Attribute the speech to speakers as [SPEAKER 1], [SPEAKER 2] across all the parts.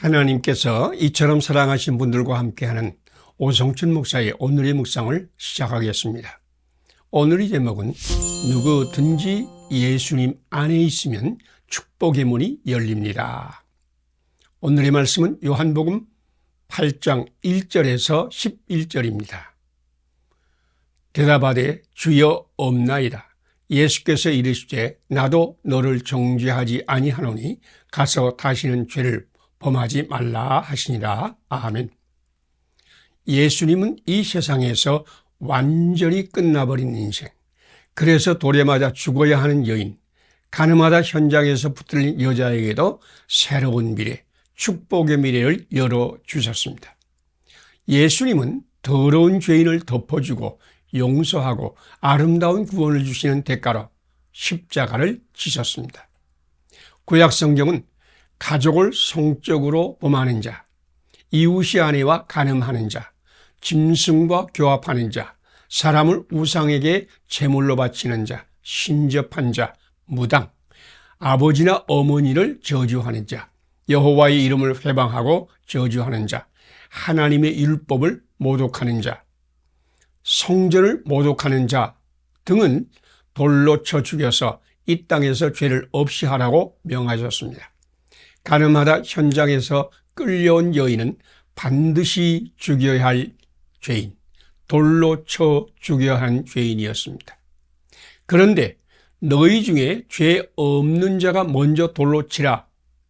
[SPEAKER 1] 하나님께서 이처럼 사랑하신 분들과 함께하는 오성춘 목사의 오늘의 묵상을 시작하겠습니다. 오늘의 제목은 누구든지 예수님 안에 있으면 축복의 문이 열립니다. 오늘의 말씀은 요한복음 8장 1절에서 11절입니다. 대답하되 주여 없나이다. 예수께서 이르시되 나도 너를 정죄하지 아니하노니 가서 다시는 죄를 범하지 말라 하시니라. 아멘. 예수님은 이 세상에서 완전히 끝나버린 인생, 그래서 돌에 맞아 죽어야 하는 여인, 가늠하다 현장에서 붙들린 여자에게도 새로운 미래, 축복의 미래를 열어주셨습니다. 예수님은 더러운 죄인을 덮어주고 용서하고 아름다운 구원을 주시는 대가로 십자가를 지셨습니다. 구약 성경은 가족을 성적으로 범하는 자, 이웃이 아내와 간음하는 자, 짐승과 교합하는 자, 사람을 우상에게 제물로 바치는 자, 신접한 자, 무당, 아버지나 어머니를 저주하는 자, 여호와의 이름을 회방하고 저주하는 자, 하나님의 율법을 모독하는 자, 성전을 모독하는 자 등은 돌로 쳐 죽여서 이 땅에서 죄를 없이 하라고 명하셨습니다. 가늠하다 현장에서 끌려온 여인은 반드시 죽여야 할 죄인, 돌로 쳐 죽여야 하는 죄인이었습니다. 그런데 너희 중에 죄 없는 자가 먼저 돌로 치라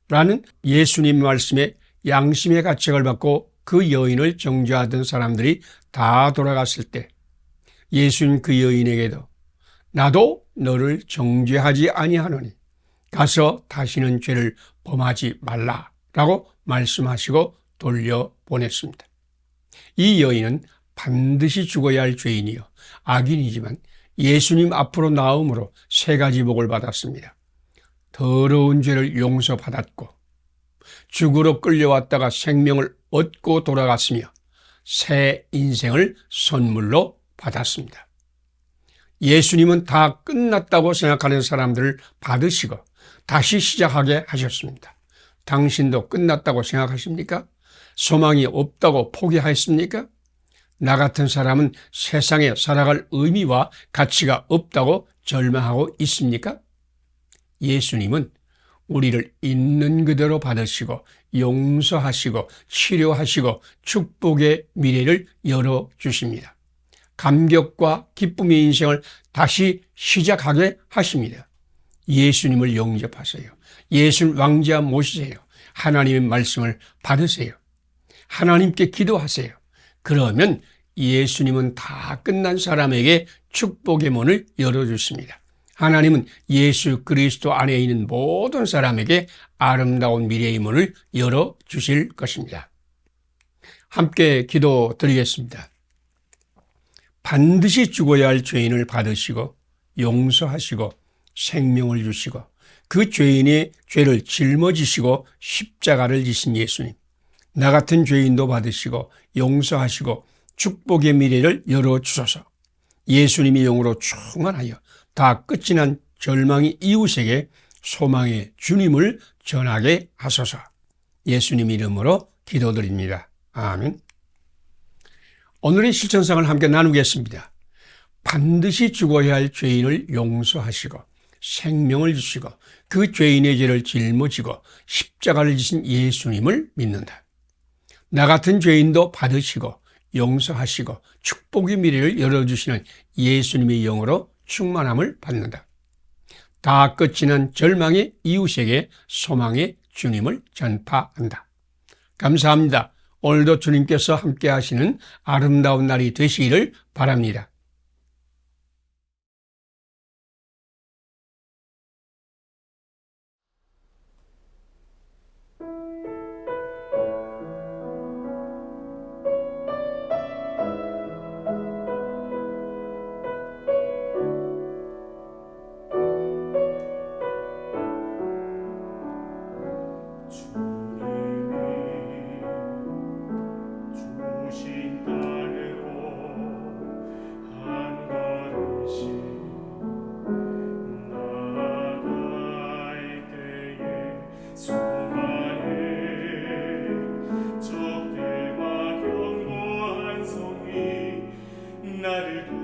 [SPEAKER 1] 라는 예수님 말씀에 양심의 가책을 받고 그 여인을 정죄하던 사람들이 다 돌아갔을 때 예수님 그 여인에게도 나도 너를 정죄하지 아니하노니 가서 다시는 죄를 범하지 말라라고 말씀하시고 돌려보냈습니다. 이 여인은 반드시 죽어야 할 죄인이요 악인이지만 예수님 앞으로 나옴으로 세 가지 복을 받았습니다. 더러운 죄를 용서받았고 죽으러 끌려왔다가 생명을 얻고 돌아갔으며 새 인생을 선물로 받았습니다. 예수님은 다 끝났다고 생각하는 사람들을 받으시고 다시 시작하게 하셨습니다. 당신도 끝났다고 생각하십니까? 소망이 없다고 포기하였습니까? 나 같은 사람은 세상에 살아갈 의미와 가치가 없다고 절망하고 있습니까? 예수님은 우리를 있는 그대로 받으시고 용서하시고 치료하시고 축복의 미래를 열어주십니다. 감격과 기쁨의 인생을 다시 시작하게 하십니다. 예수님을 영접하세요. 예수 왕자 모시세요. 하나님의 말씀을 받으세요. 하나님께 기도하세요. 그러면 예수님은 다 끝난 사람에게 축복의 문을 열어주십니다. 하나님은 예수 그리스도 안에 있는 모든 사람에게 아름다운 미래의 문을 열어주실 것입니다. 함께 기도 드리겠습니다. 반드시 죽어야 할 죄인을 받으시고 용서하시고 생명을 주시고 그 죄인의 죄를 짊어지시고 십자가를 지신 예수님. 나 같은 죄인도 받으시고 용서하시고 축복의 미래를 열어주소서. 예수님의 영으로 충만하여 다 끝이 난 절망의 이웃에게 소망의 주님을 전하게 하소서. 예수님 이름으로 기도드립니다. 아멘. 오늘의 실천상을 함께 나누겠습니다. 반드시 죽어야 할 죄인을 용서하시고 생명을 주시고 그 죄인의 죄를 짊어지고 십자가를 지신 예수님을 믿는다. 나 같은 죄인도 받으시고 용서하시고 축복의 미래를 열어주시는 예수님의 영으로 충만함을 받는다. 다 끝이 난 절망의 이웃에게 소망의 주님을 전파한다. 감사합니다. 오늘도 주님께서 함께 하시는 아름다운 날이 되시기를 바랍니다.
[SPEAKER 2] 나를